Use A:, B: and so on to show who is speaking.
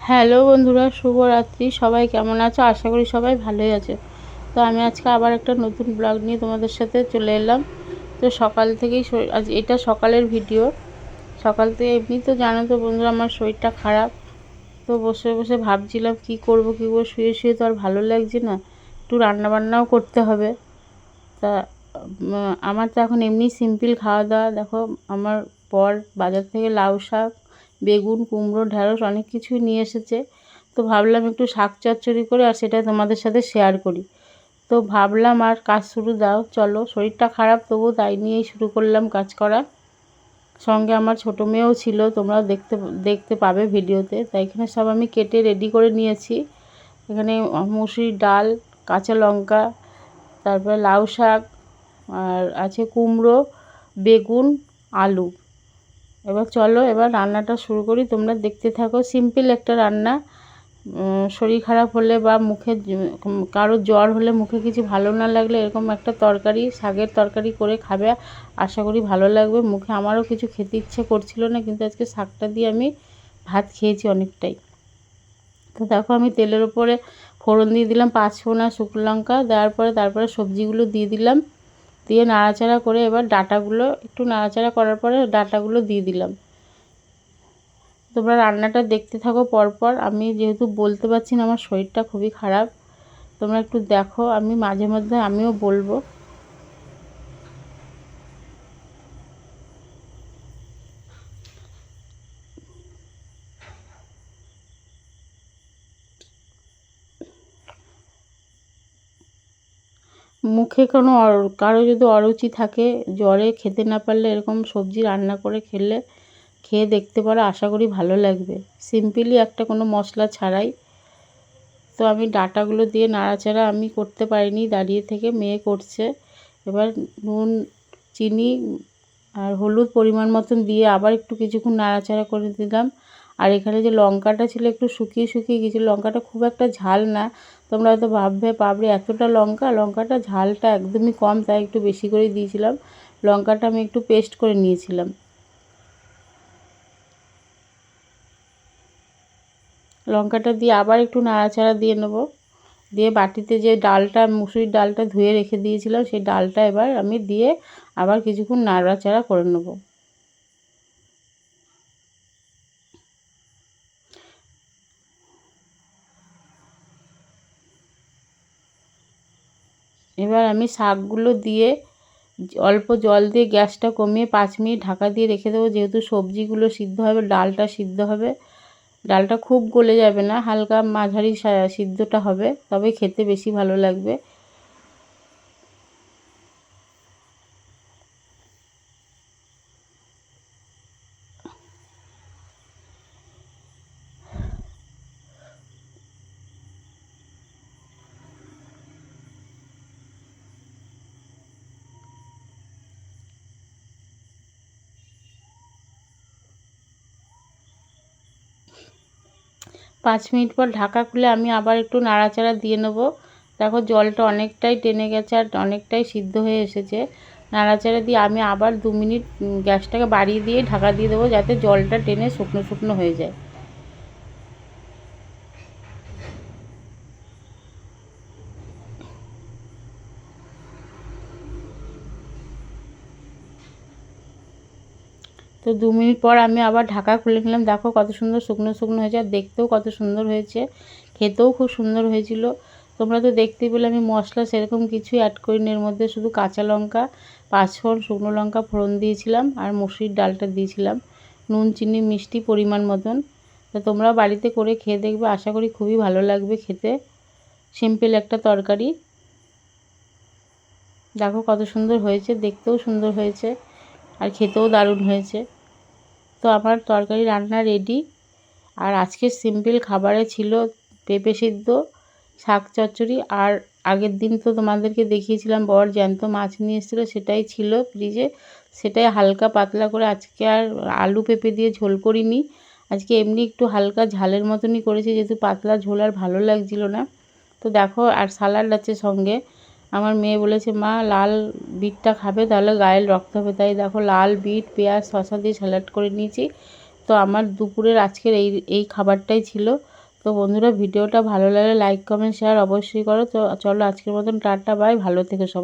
A: Hello বন্ধুরা, শুভরাত্রি। সবাই কেমন আছো? আশা করি সবাই ভালোই আছে। তো আমি আজকে আবার একটা নতুন ব্লগ নিয়ে তোমাদের সাথে চলে এলাম। তো সকাল থেকেই আজ এটা সকালের ভিডিও। সকাল থেকে এমনি তো জানো তো বন্ধুরা, আমার শরীরটা খারাপ। তো বসে বসে ভাবছিলাম কি করব, কী করব, শুয়ে শুয়ে তো আর ভালো লাগছে না। একটু রান্নাবান্নাও করতে হবে। তা আমার তো এখন এমনি সিম্পল খাওয়া দাওয়া। দেখো, আমার পর বাজার থেকে লাউ শাক বেগুন, কুমড়ো ঢ্যাঁড়স অনেক কিছুই নিয়ে এসেছে। তো ভাবলাম একটু শাক চচ্চড়ি করে আর সেটা তোমাদের সাথে শেয়ার করি। তো ভাবলাম আর কাজ শুরু দাও, চলো। শরীরটা খারাপ, তবু তাই নিয়েই শুরু করলাম কাজ করা সঙ্গে আমার ছোটো মেয়েও ছিল, তোমরাও দেখতে দেখতে পাবে ভিডিওতে। তাই এখানে সব আমি কেটে রেডি করে নিয়েছি। এখানে মুসুরির ডাল, কাঁচা লঙ্কা, তারপরে লাউ শাক, আর আছে কুমড়ো, বেগুন, আলু। এবার চলো, এবার রান্নাটা শুরু করি। তোমরা দেখতে থাকো সিম্পল একটা রান্না। শরীর খারাপ হলে বা মুখে কারও জ্বর হলে মুখে কিছু ভালো না লাগলে এরকম একটা তরকারি, শাকের তরকারি করে খাবে। আশা করি ভালো লাগবে। মুখে আমারও কিছু খেতে ইচ্ছে করছিল না, কিন্তু আজকে শাকটা দিয়ে আমি ভাত খেয়েছি অনেকটাই। তো দেখো, আমি তেলের ওপরে ফোড়ন দিয়ে দিলাম, পাঁচ ফোড়া শুকনো লঙ্কা। দেওয়ার পরে তারপরে সবজিগুলো দিয়ে দিলাম। দিয়ে নাড়াচাড়া করে এবার ডাটাগুলো একটু নাড়াচাড়া করার পরে ডাটাগুলো দিয়ে দিলাম। তোমরা রান্নাটা দেখতে থাকো পরপর। আমি যেহেতু বলতে পারছি না, আমার শরীরটা খুবই খারাপ। তোমরা একটু দেখো, আমি মাঝে মধ্যে আমিও বলব। মুখে কোনো কারও যদি অরুচি থাকে, জ্বরে খেতে না পারলে এরকম সবজি রান্না করে খেলে, খেয়ে দেখতে পারো, আশা করি ভালো লাগবে। সিম্পলি একটা কোনো মশলা ছাড়াই। তো আমি ডাটাগুলো দিয়ে নাড়াচাড়া আমি করতে পারিনি, দাঁড়িয়ে থেকে মেয়ে করছে। এবার নুন, চিনি আর হলুদ পরিমাণ মতন দিয়ে আবার একটু কিছুক্ষণ নাড়াচাড়া করে দিলাম। আর এখানে যে লঙ্কাটা ছিল একটু শুকিয়ে শুকিয়ে গেছিল লঙ্কাটা খুব একটা ঝাল না। তোমরা হয়তো ভাববে পাবলে এতটা লঙ্কা? লঙ্কাটা ঝালটা একদমই কম, তাই একটু বেশি করে দিয়েছিলাম। লঙ্কাটা আমি একটু পেস্ট করে নিয়েছিলাম। লঙ্কাটা দিয়ে আবার একটু নাড়াচাড়া দিয়ে নেব। দিয়ে বাটিতে যে ডালটা, মুসুরির ডালটা ধুয়ে রেখে দিয়েছিলাম, সেই ডালটা এবার আমি দিয়ে আবার কিছুক্ষণ নাড়াচাড়া করে নেব। এবার আমি শাকগুলো দিয়ে অল্প জল দিয়ে গ্যাসটা কমিয়ে পাঁচ মিনিট ঢাকা দিয়ে রেখে দেবো। যেহেতু সবজিগুলো সিদ্ধ হবে, ডালটা সিদ্ধ হবে। ডালটা খুব গলে যাবে না, হালকা মাঝারি সিদ্ধটা হবে, তবে খেতে বেশি ভালো লাগবে। পাঁচ মিনিট পর ঢাকা খুলে আমি আবার একটু নাড়াচাড়া দিয়ে নেব। দেখো জলটা অনেকটাই টেনে গেছে আর অনেকটাই সিদ্ধ হয়ে এসেছে। নাড়াচাড়া দিয়ে আমি আবার দু মিনিট গ্যাসটাকে বাড়িয়ে দিয়ে ঢাকা দিয়ে দেবো যাতে জলটা টেনে শুকনো শুকনো হয়ে যায়। তো দু মিনিট পর আমি আবার ঢাকা খুলে নিলাম। দেখো কত সুন্দর শুকনো শুকনো হয়েছে আর দেখতেও কত সুন্দর হয়েছে। খেতেও খুব সুন্দর হয়েছিল। তোমরা তো দেখতেই পেলে আমি মশলা সেরকম কিছুই অ্যাড করিনি। এর মধ্যে শুধু কাঁচা লঙ্কা, পাঁচফোড়ন, শুকনো লঙ্কা ফোড়ন দিয়েছিলাম আর মুসুরির ডালটা দিয়েছিলাম। নুন, চিনি, মিষ্টি পরিমাণ মতন। তো তোমরা বাড়িতে করে খেয়ে দেখবে। আশা করি খুবই ভালো লাগবে খেতে। সিম্পল একটা তরকারি। দেখো কত সুন্দর হয়েছে, দেখতেও সুন্দর হয়েছে। আর খেতেও দারুণ হয়েছে। তো আমার তরকারি রান্না রেডি আর আজকের সিম্পল খাবারে ছিল পেঁপে সিদ্ধ, শাক চচ্চড়ি আর আগের দিন তো তোমাদেরকে দেখিয়েছিলাম বর জ্যান্ত মাছ নিয়ে এসেছিল, সেটাই ছিল ফ্রিজে সেটাই হালকা পাতলা করে আজকে আর আলু পেঁপে দিয়ে ঝোল করিনি। আজকে এমনি একটু হালকা ঝালের মতনই করেছি, যেহেতু পাতলা ঝোল আর ভালো লাগছিল না। তো দেখো আর সালাড আছে সঙ্গে। আমার মেয়ে বলেছে, মা, লাল বিটটা খাবে, তাহলে গায়ের রক্ত হবে। তাই দেখো, লাল বিট, পেঁয়াজ শশা দিয়ে স্যালাড করে নিয়েছি। তো আমার দুপুরের আজকের এই এই খাবারটাই ছিল। তো বন্ধুরা, ভিডিওটা ভালো লাগলে লাইক, কমেন্ট, শেয়ার অবশ্যই করো। তো চলো আজকের মতন টাটা, বাই। ভালো থেকো সবাই।